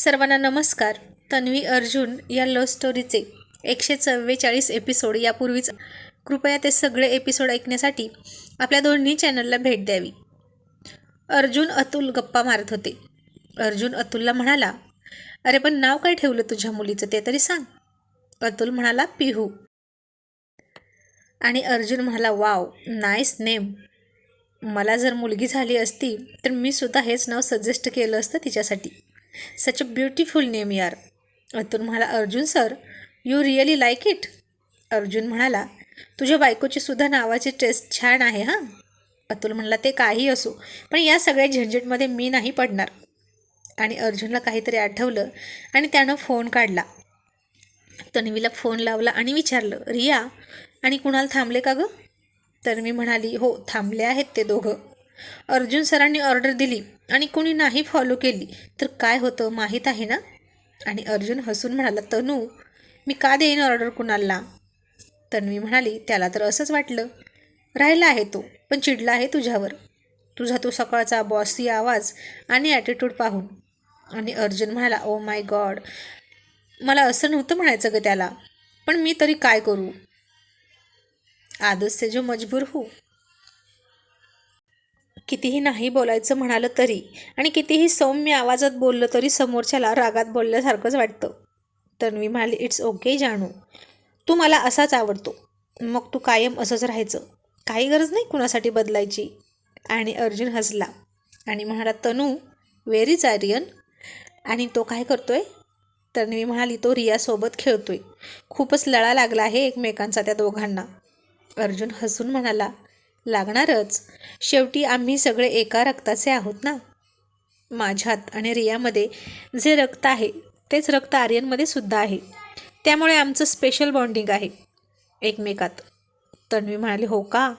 सर्वांना नमस्कार. तन्वी अर्जुन या लव्ह स्टोरीचे एकशे चव्वेचाळीस एपिसोड यापूर्वीच कृपया ते सगळे एपिसोड ऐकण्यासाठी आपल्या दोन्ही चॅनलला भेट द्यावी. अर्जुन अतुल गप्पा मारत होते. अर्जुन अतुलला म्हणाला अरे पण नाव काय ठेवलं तुझ्या मुलीचं? ते तरी सांग. अतुल म्हणाला पिहू. आणि अर्जुन म्हणाला वाव नाईस नेम मला जर मुलगी झाली असती तर मी सुद्धा हेच नाव सजेस्ट केलं असतं तिच्यासाठी. सच अ ब्युटिफुल नेम यार. अतुल म्हणाला Arjun sir you really like it Arjun म्हणाला तुझ्या बायकोची सुद्धा नावाची टेस्ट छान आहे हां. अतुल म्हणला ते काही असो पण या सगळ्या झंझटमध्ये मी नाही पडणार. आणि अर्जुनला काहीतरी आठवलं आणि त्यानं फोन काढला. तन्वीला फोन लावला आणि विचारलं रिया आणि कुणाल थांबले का गं? तन्वी म्हणाली हो थांबले आहेत ते दोघं. अर्जुन सरांनी ऑर्डर दिली. आणि कोणी नाही फॉलो केली तर काय होतं माहीत आहे ना? आणि अर्जुन हसून म्हणाला तनू मी का देईन ऑर्डर कुणाला? तन्वी म्हणाली त्याला तर असंच वाटलं. राहिला आहे तो पण चिडला आहे तुझ्यावर. तुझा तो सकाळचा बॉसी आवाज आणि ॲटिट्यूड पाहून. आणि अर्जुन म्हणाला ओ माय गॉड मला असं नव्हतं म्हणायचं ग त्याला पण मी तरी काय करू? आदस्य जो मजबूर हो कितीही नाही बोलायचं म्हणालं तरी आणि कितीही सौम्य आवाजात बोललं तरी समोरच्याला रागात बोलल्यासारखंच वाटतं. तन्वी म्हणाली इट्स ओके जाणू तू मला असाच आवडतो. मग तू कायम असंच राहायचं. काही गरज नाही कुणासाठी बदलायची. आणि अर्जुन हसला आणि म्हणाला तनू व्हेरी आर्यन आणि तो काय करतोय? तन्वी म्हणाली तो रियासोबत खेळतोय. खूपच लळा लागला आहे एकमेकांचा त्या दोघांना. अर्जुन हसून म्हणाला लागणारच. शेवटी आम्ही सगळे एका रक्ताचे आहोत ना? माझ्यात आणि रियामध्ये जे रक्त आहे तेच रक्त आर्यनमध्ये सुद्धा आहे. त्यामुळे आमचं स्पेशल बॉन्डिंग आहे एकमेकात. तन्वी म्हणाली हो का?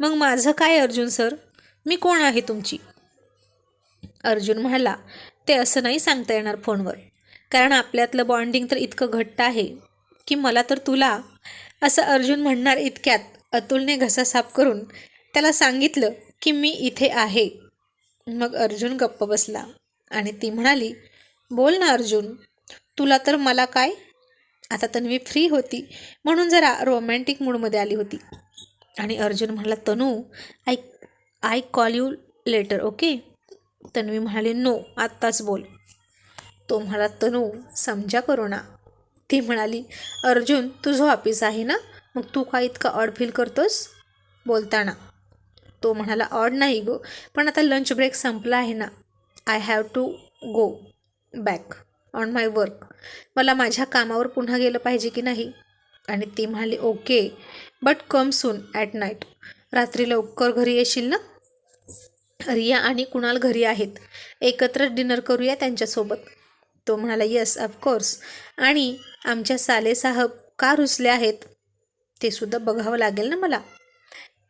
मग माझं काय अर्जुन सर? मी कोण आहे तुमची? अर्जुन म्हणाला ते असं नाही सांगता येणार फोनवर. कारण आपल्यातलं बॉन्डिंग तर इतकं घट्ट आहे की मला तर तुला असं अर्जुन म्हणणार इतक्यात. अतुलने घसा साफ करून त्याला सांगितलं की मी इथे आहे. मग अर्जुन गप्प बसला आणि ती म्हणाली बोल ना अर्जुन तुला तर मला काय? आता तन्वी फ्री होती म्हणून जरा रोमॅन्टिक मूडमध्ये आली होती. आणि अर्जुन म्हणाला Tanu I I call you later okay Tanvi म्हणाली नो आत्ताच बोल. तो म्हणाला तनू समजा करो ना. ती म्हणाली अर्जुन तुझं ऑफिस आहे ना? मग तू का इतका ऑड फील करतोस? बोलताना. तो म्हणाला ऑड नाही गो पण आता लंच ब्रेक संपला आहे ना. I have to go back on my work मला माझ्या कामावर पुन्हा गेलं पाहिजे की नाही? आणि ती म्हणाली okay but come soon at night रात्री लवकर घरी येशील ना? रिया आणि कुणाल घरी आहेत. एकत्र डिनर करूया त्यांच्यासोबत. तो म्हणाला येस ऑफकोर्स आणि आमच्या सालेसाहब का रुसले आहेत? ते सुद्धा बघावं लागेल ना मला.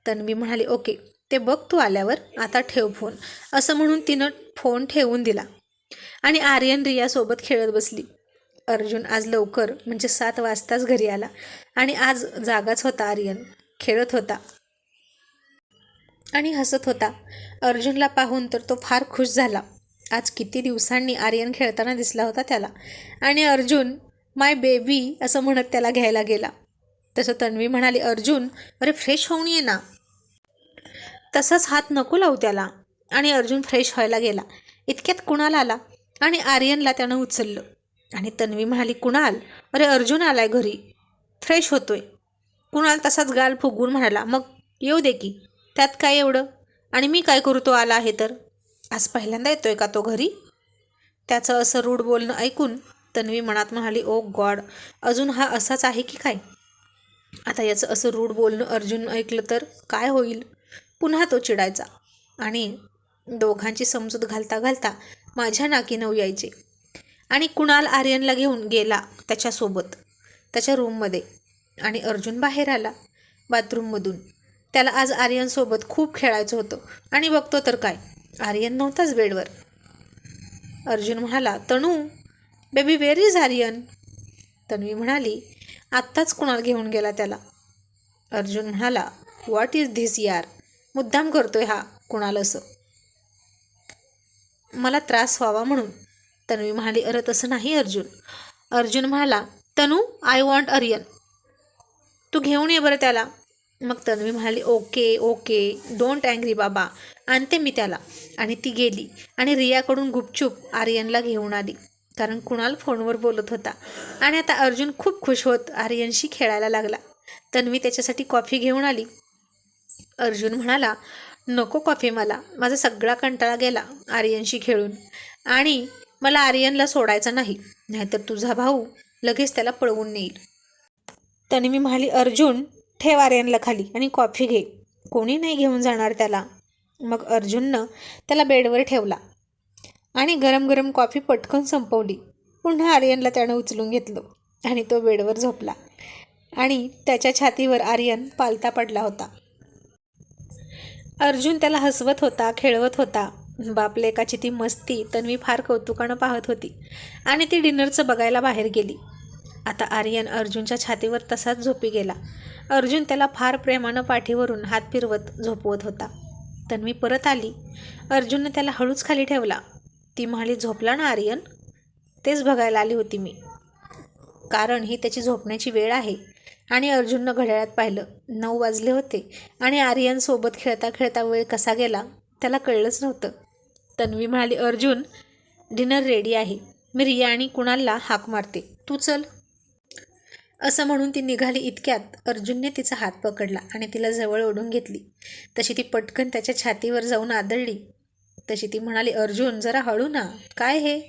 तन्वी म्हणाली ओके ते बघ तू आल्यावर आता ठेव फोन. असं म्हणून तिनं फोन ठेवून दिला. आणि आर्यन रियासोबत खेळत बसली. अर्जुन आज लवकर म्हणजे सात वाजताच घरी आला. आणि आज जागाच होता आर्यन. खेळत होता. आणि हसत होता. अर्जुनला पाहून तर तो फार खुश झाला. आज किती दिवसांनी आर्यन खेळताना दिसला होता त्याला. आणि अर्जुन माय बेबी असं म्हणत त्याला घ्यायला गेला. तसं तन्वी म्हणाली अर्जुन अरे फ्रेश होऊन ये ना. तसंच हात नको लावू त्याला. आणि अर्जुन फ्रेश व्हायला गेला. इतक्यात कुणाल आला आणि आर्यनला त्यानं उचललं. आणि तन्वी म्हणाली कुणाल? अरे अर्जुन आलाय घरी. फ्रेश होतोय. कुणाल तसाच गाल फुगून म्हणाला मग येऊ दे की. त्यात काय एवढं? आणि मी काय करू तो आला आहे तर? आज पहिल्यांदा येतोय का तो घरी? त्याचं असं रूढ बोलणं ऐकून तन्वी मनात म्हणाली ओ गॉड अजून हा असाच आहे की काय? आता याचं असं रूढ बोलणं अर्जुन ऐकलं तर काय होईल? पुन्हा तो चिडायचा आणि दोघांची समजूत घालता घालता माझ्या नाकी नऊ यायचे. आणि कुणाल आर्यनला घेऊन गेला त्याच्यासोबत त्याच्या रूममध्ये. आणि अर्जुन बाहेर आला बाथरूममधून. त्याला आज आर्यनसोबत खूप खेळायचं होतं. आणि बघतो तर काय? आर्यन नव्हताच बेडवर. अर्जुन म्हणाला Tanu baby where is Aryan? Tanvi म्हणाली आत्ताच कुणाल घेऊन गेला त्याला. अर्जुन म्हणाला व्हॉट इज धिस यार? मुद्दाम करतोय हा कुणाल असं. मला त्रास व्हावा म्हणून. तन्वी म्हणाली अरे तसं नाही अर्जुन. अर्जुन म्हणाला तनू आय वॉन्ट अरियन तू घेऊन ये बरं त्याला. मग तन्वी म्हणाली ओके ओके डोंट अँग्री बाबा आणते मी त्याला. आणि ती गेली. आणि रियाकडून गुपचूप आर्यनला घेऊन आली. कारण कुणाल फोनवर बोलत होता. आणि आता अर्जुन खूप खुश होत आर्यनशी खेळायला लागला. तन्वी त्याच्यासाठी कॉफी घेऊन आली. अर्जुन म्हणाला नको कॉफी मला. माझा सगळा कंटाळा गेला आर्यनशी खेळून. आणि मला आर्यनला सोडायचा नाही. नाहीतर तुझा भाऊ लगेच त्याला पळवून नेईल. तन्वी म्हणाली अर्जुन ठेव आर्यनला खाली आणि कॉफी घे. कोणी नाही घेऊन जाणार त्याला. मग अर्जुननं त्याला बेडवर ठेवला. आणि गरम गरम कॉफी पटकन संपवली. पुन्हा आर्यनला त्यानं उचलून घेतलं आणि तो बेडवर झोपला. आणि त्याच्या छातीवर आर्यन पालता पडला होता. अर्जुन त्याला हसवत होता खेळवत होता. बापलेकाची ती मस्ती तन्वी फार कौतुकानं पाहत होती. आणि ती डिनरचं बघायला बाहेर गेली. आता आर्यन अर्जुनच्या छातीवर तसाच झोपी गेला. अर्जुन त्याला फार प्रेमानं पाठीवरून हात फिरवत झोपवत होता. तन्वी परत आली. अर्जुननं त्याला हळूच खाली ठेवला. ती म्हणाली झोपला ना आर्यन? तेच बघायला आली होती मी. कारण ही त्याची झोपण्याची वेळ आहे. आणि अर्जुननं घड्याळात पाहिलं. नऊ वाजले होते आणि आर्यनसोबत खेळता खेळता वेळ कसा गेला त्याला कळलंच नव्हतं. तन्वी म्हणाली अर्जुन डिनर रेडी आहे. मी रिया आणि कुणालला हाक मारते? तू चल. असं म्हणून ती निघाली इतक्यात. अर्जुनने तिचा हात पकडला आणि तिला जवळ ओढून घेतली. तशी ती पटकन त्याच्या छातीवर जाऊन आदळली. तशी ती म्हणाली अर्जुन जरा हळू ना. काय हे?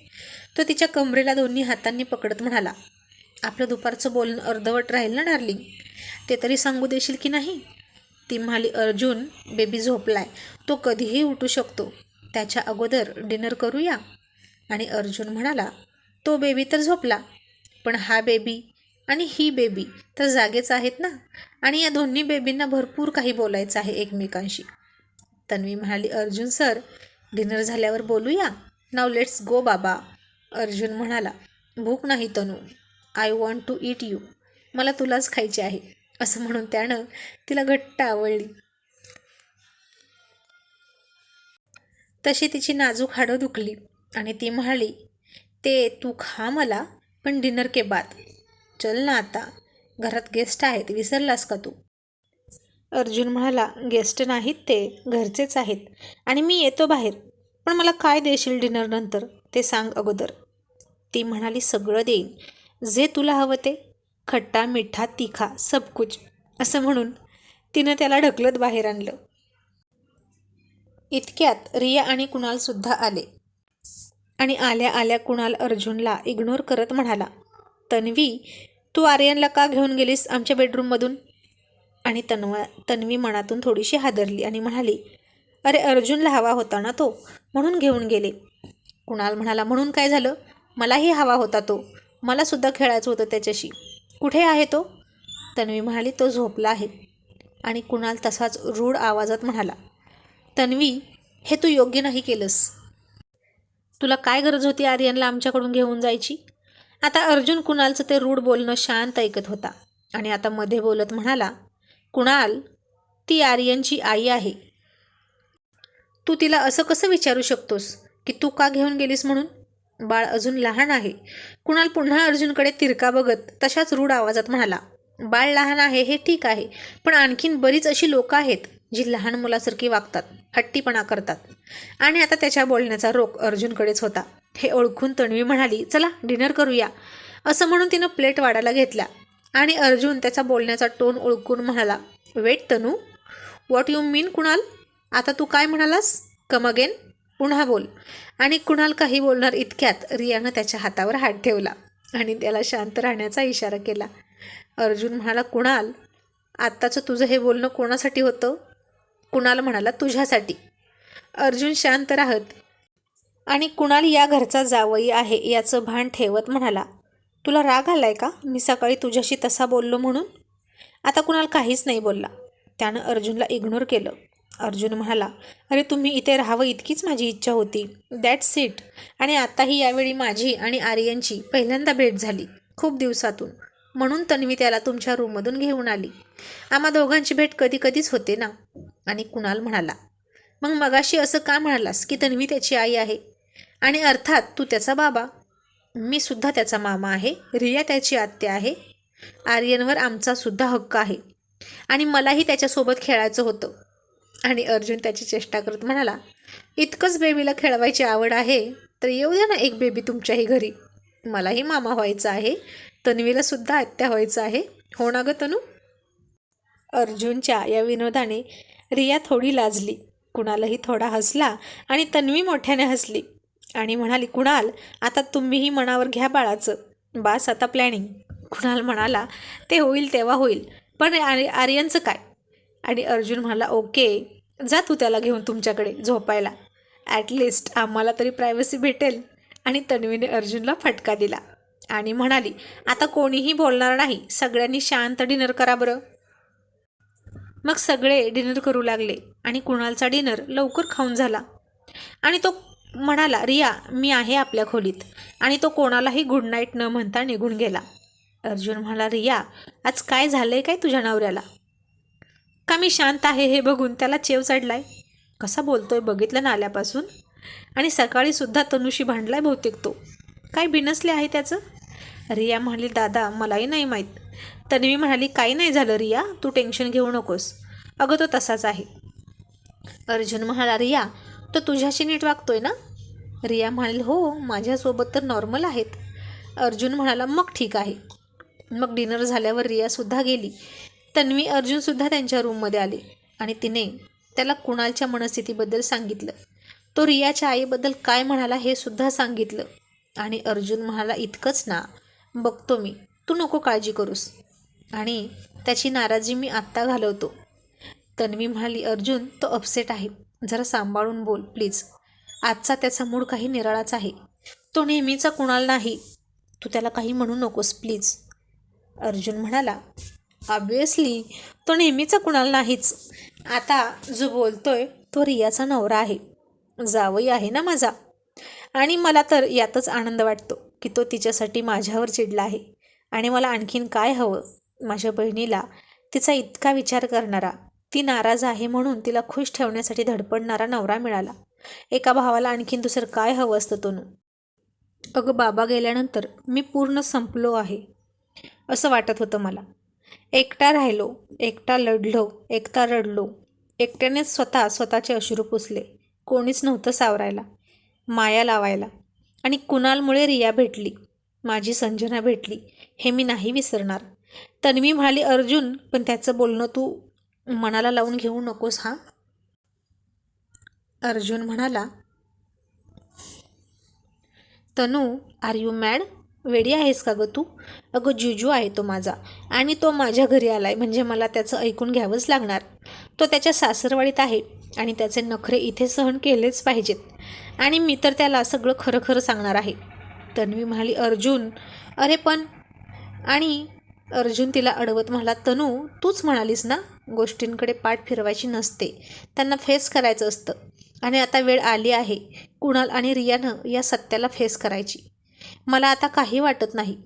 तो तिच्या कमरेला दोन्ही हातांनी पकडत म्हणाला आपलं दुपारचं बोलणं अर्धवट राहील ना डार्लिंग? ते तरी सांगू देशील की नाही? ती म्हणाली अर्जुन बेबी झोपलाय. तो कधीही उठू शकतो. त्याच्या अगोदर डिनर करूया. आणि अर्जुन म्हणाला तो बेबी तर झोपला. पण हा बेबी आणि ही बेबी तर जागेच आहेत ना. आणि या दोन्ही बेबींना भरपूर काही बोलायचं आहे एकमेकांशी. तन्वी म्हणाली अर्जुन सर डिनर झाल्यावर बोलूया. नाव लेट्स गो बाबा अर्जुन म्हणाला. भूक नाही Tanu I want to eat you. मला तुलाच खायची आहे असं म्हणून त्यानं तिला घट्ट आवडली. तशी तिची नाजूक हाडं दुखली आणि ती म्हणाली ते तू खा मला पण डिनर के बाद. चल ना आता. घरात गेस्ट आहेत विसरलास का तू? अर्जुन म्हणाला गेस्ट नाहीत ते घरचेच आहेत. आणि मी येतो बाहेर. पण मला काय देशील डिनरनंतर ते सांग अगोदर. ती म्हणाली सगळं देईन. जे तुला हवं ते. खट्टा मिठा तिखा सब कुछ. असं म्हणून तिनं त्याला ढकलत बाहेर आणलं. इतक्यात रिया आणि कुणालसुद्धा आले. आणि आल्या आल्या कुणाल अर्जुनला इग्नोर करत म्हणाला तन्वी तू आर्यनला का घेऊन गेलीस आमच्या बेडरूममधून आणि तन्वा तन्वी मनातून थोडीशी हादरली आणि म्हणाली अरे अर्जुनला हवा होता ना तो? म्हणून घेऊन गेले. कुणाल म्हणाला म्हणून काय झालं? मलाही हवा होता तो. मलासुद्धा खेळायचं होतं त्याच्याशी. कुठे आहे तो? तन्वी म्हणाली तो झोपला आहे. आणि कुणाल तसाच रूढ आवाजात म्हणाला तन्वी हे तू योग्य नाही केलंस. तुला काय गरज होती आर्यनला आमच्याकडून घेऊन जायची? आता अर्जुन कुणालचं ते रूढ बोलणं शांत ऐकत होता आणि आता मध्ये बोलत म्हणाला कुणाल ती आर्यनची आई आहे. तू तिला असं कसं विचारू शकतोस? की तू का घेऊन गेलीस म्हणून? बाळ अजून लहान आहे. कुणाल पुन्हा अर्जुनकडे तिरका बघत तशाच रूढ आवाजात म्हणाला बाळ लहान आहे हे ठीक आहे पण आणखीन बरीच अशी लोकं आहेत जी लहान मुलासारखी वागतात हट्टीपणा करतात. आणि आता त्याच्या बोलण्याचा रोख अर्जुनकडेच होता. हे ओळखून तन्वी म्हणाली चला डिनर करूया. असं म्हणून तिनं प्लेट वाढायला घेतल्या. आणि अर्जुन त्याचा बोलण्याचा टोन ओळखून म्हणाला wait Tanu what you mean Kunal? आता तू काय म्हणालास? कम अगेन पुन्हा बोल. आणि कुणाल काही बोलणार इतक्यात रियानं त्याच्या हातावर हात ठेवला आणि त्याला शांत राहण्याचा इशारा केला. अर्जुन म्हणाला कुणाल आत्ताचं तुझं हे बोलणं कोणासाठी होतं? कुणाल म्हणाला तुझ्यासाठी. अर्जुन शांत राहत आणि कुणाल या घरचा जावई आहे याचं भान ठेवत म्हणाला तुला राग आलाय का? मी सकाळी तुझ्याशी तसा बोललो म्हणून? आता कुणाल काहीच नाही बोलला. त्यानं अर्जुनला इग्नोर केलं. अर्जुन म्हणाला अरे तुम्ही इथे राहावं इतकीच माझी इच्छा होती. दॅट्स इट आणि आताही यावेळी माझी आणि आर्यनची पहिल्यांदा भेट झाली खूप दिवसातून. म्हणून तन्वी त्याला तुमच्या रूममधून घेऊन आली. आम्हा दोघांची भेट कधी कधीच होते ना? आणि कुणाल म्हणाला मग मगाशी असं का म्हणालास की तन्वी त्याची आई आहे? आणि अर्थात तू त्याचा बाबा? मी सुद्धा त्याचा मामा आहे रिया त्याची आत्या आहे आर्यनवर आमचा सुद्धा हक्क आहे. आणि मलाही त्याच्यासोबत खेळायचं होतं. आणि अर्जुन त्याची चेष्टा करत म्हणाला इतकंच बेबीला खेळवायची आवड आहे तर येऊ द्या ना एक बेबी तुमच्याही घरी. मलाही मामा व्हायचा आहे तन्वीला सुद्धा आत्या व्हायचं आहे. हो ना गं तनू? अर्जुनच्या या विनोदाने रिया थोडी लाजली. कुणालाही थोडा हसला आणि तन्वी मोठ्याने हसली. आणि म्हणाली कुणाल आता तुम्हीही मनावर घ्या बाळाचं. बास आता प्लॅनिंग कुणाल म्हणाला ते होईल तेव्हा होईल. पण आर्य आर्यनचं काय? आणि अर्जुन म्हणाला ओके जा तू त्याला घेऊन तुमच्याकडे झोपायला. ॲटलिस्ट आम्हाला तरी प्रायव्हसी भेटेल. आणि तन्वीने अर्जुनला फटका दिला आणि म्हणाली आता कोणीही बोलणार नाही. सगळ्यांनी शांत डिनर करा बरं. मग सगळे डिनर करू लागले आणि कुणालचा डिनर लवकर खाऊन झाला. आणि तो म्हणाला रिया मी आहे आपल्या खोलीत. आणि तो कोणालाही गुड नाईट न म्हणता निघून गेला. अर्जुन म्हणाला रिया आज काय झालंय काय तुझ्या नवऱ्याला? का मी शांत आहे हे बघून त्याला चेव चढलाय? कसा बोलतोय बघितलं ना आल्यापासून? आणि सकाळीसुद्धा तनुषी तनुशी भांडलाय बहुतेक तो. काय बिनसले आहे त्याचं? रिया म्हणाली दादा मलाही नाही माहीत. तन्वी म्हणाली काही नाही झालं रिया तू टेन्शन घेऊ नकोस. अगं तो तसाच आहे. अर्जुन म्हणाला रिया तो तुझ्याशी नीट वागतोय ना? रिया म्हणाली हो माझ्यासोबत तर नॉर्मल आहेत. अर्जुन म्हणाला मग ठीक आहे. मग डिनर झाल्यावर रियासुद्धा गेली. तन्वी अर्जुनसुद्धा त्यांच्या रूममध्ये आले आणि तिने त्याला कुणालच्या मनस्थितीबद्दल सांगितलं. तो रियाच्या आईबद्दल काय म्हणाला हे सुद्धा सांगितलं. आणि अर्जुन म्हणाला इतकंच ना. बघतो मी. तू नको काळजी करूस. आणि त्याची नाराजी मी आत्ता घालवतो. तन्वी म्हणाली अर्जुन तो अपसेट आहे. जरा सांभाळून बोल प्लीज. आजचा त्याचा मूड काही निराळाच आहे. तो नेहमीचा कुणाल नाही. तू त्याला काही म्हणू नकोस प्लीज. अर्जुन म्हणाला ऑब्वियसली तो नेहमीचा कुणाल नाहीच. आता जो बोलतोय तो रियाचा नवरा आहे. जावई आहे ना माझा? आणि मला तर यातच आनंद वाटतो की तो तिच्यासाठी माझ्यावर चिडला आहे. आणि मला आणखीन काय हवं? माझ्या बहिणीला तिचा इतका विचार करणारा ती नाराज आहे म्हणून तिला खुश ठेवण्यासाठी धडपडणारा नवरा मिळाला. एका भावाला आणखीन दुसरं काय हवं असतं तोनू? अगं बाबा गेल्यानंतर मी पूर्ण संपलो आहे असं वाटत होतं मला. एकटा राहिलो एकटा लढलो एकटा रडलो. एकट्यानेच स्वतः स्वतःचे अश्रू पुसले. कोणीच नव्हतं सावरायला माया लावायला. आणि कुणालमुळे रिया भेटली माझी संजना भेटली हे मी नाही विसरणार. तन्वी म्हणाली अर्जुन पण त्याचं बोलणं तू मनाला लावून घेऊ नकोस हां? अर्जुन म्हणाला तनू आर यू मॅड वेडी आहेस का गं तू? अगं जुजू आहे तो माझा आणि तो माझ्या घरी आला आहे म्हणजे मला त्याचं ऐकून घ्यावंच लागणार. तो त्याच्या सासरवाडीत आहे आणि त्याचे नखरे इथे सहन केलेच पाहिजेत आणि मी तर त्याला सगळं खरं खरं सांगणार आहे. तन्वी म्हणाली अर्जुन अरे पण आणि अर्जुन तिला अडवत म्हणाला तनू तूच म्हणालीस ना? गोष्टींकडे पाठ फिरवायची नसते. त्यांना फेस करायचं असतं. आणि आता वेळ आली आहे. कुणाल आणि रियानं या सत्याला फेस करायची. मला आता काही वाटत नाही.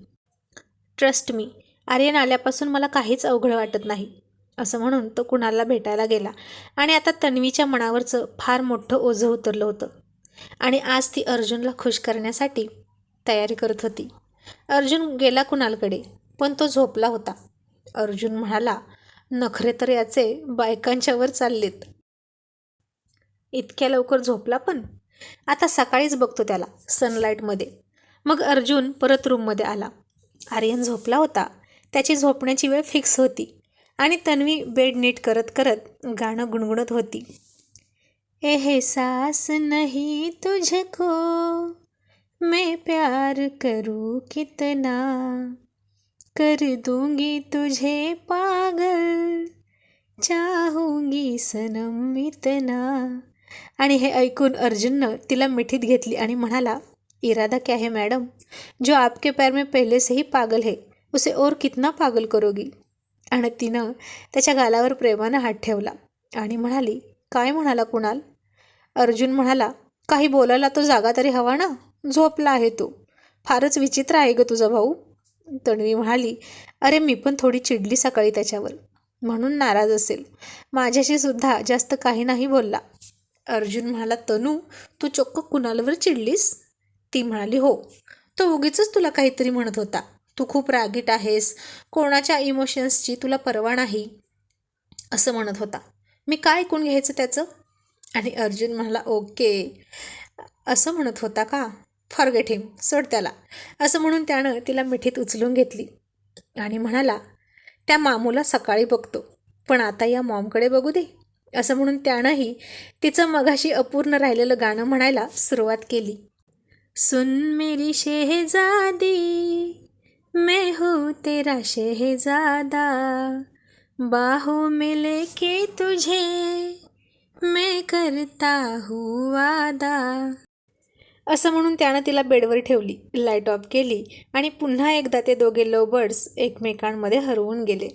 Trust me. आर्यन आल्यापासून मला काहीच अवघड वाटत नाही. असं म्हणून तो कुणालला भेटायला गेला. आणि आता तन्वीच्या मनावरचं फार मोठं ओझं उतरलं होतं. आणि आज ती अर्जुनला खुश करण्यासाठी तयारी करत होती. अर्जुन गेला कुणालकडे पण तो झोपला होता. अर्जुन म्हणाला नखरे तर याचे बायकांच्यावर चाललेत. इतक्या लवकर झोपला पण? आता सकाळीच बघतो त्याला सनलाईटमध्ये. मग अर्जुन परत रूममध्ये आला. आर्यन झोपला होता. त्याची झोपण्याची वेळ फिक्स होती आणि तन्वी बेड नीट करत करत गाणं गुणगुणत होती. एहसास नाही तुझको मैं प्यार करू कितना? कर दूंगी तुझे पागल चाहूंगी सनम इतना. आणि हे ऐकून अर्जुननं तिला मिठीत घेतली आणि म्हणाला इरादा क्या है मॅडम? जो आपके पैर में पहले से ही पागल है उसे और कितना पागल करोगी? आणि तिनं त्याच्या गालावर प्रेमानं हात ठेवला आणि म्हणाली काय म्हणाला कुणाल? अर्जुन म्हणाला काही बोलायला तो जागा तरी हवा ना? झोपला आहे तो. फारच विचित्र आहे ग तुझा भाऊ. तन्वी म्हणाली अरे मी पण थोडी चिडली सकाळी त्याच्यावर. म्हणून नाराज असेल. माझ्याशी सुद्धा जास्त काही नाही बोलला. अर्जुन म्हणाला तनू तू चोक्क कुणालवर चिडलीस? ती म्हणाली हो. तो उगीच तुला काहीतरी म्हणत होता. तू खूप रागीट आहेस. कोणाच्या इमोशन्सची तुला पर्वा नाही. असं म्हणत होता. मी काय ऐकून घ्यायचं त्याचं? आणि अर्जुन म्हणाला ओके. असं म्हणत होता का? फॉरगेट हिम सोड त्याला. असं म्हणून त्यानं तिला मिठीत उचलून घेतली आणि म्हणाला त्या मामूला सकाळी बघतो पण आता या मॉमकडे बघू दे. असं म्हणून त्यानंही तिचं मघाशी अपूर्ण राहिलेलं गाणं म्हणायला सुरुवात केली. सुन मेरी शेहजादी मैं हूँ तेरा शेहजादा बाहों में लेके तुझे मैं करता हूँ वादा। असं म्हणून त्यानं तिला बेडवर ठेवली लाइट ऑफ केली आणि पुन्हा एकदा ते दोघे लव बर्ड्स एकमेकांमध्ये हरवून गेले.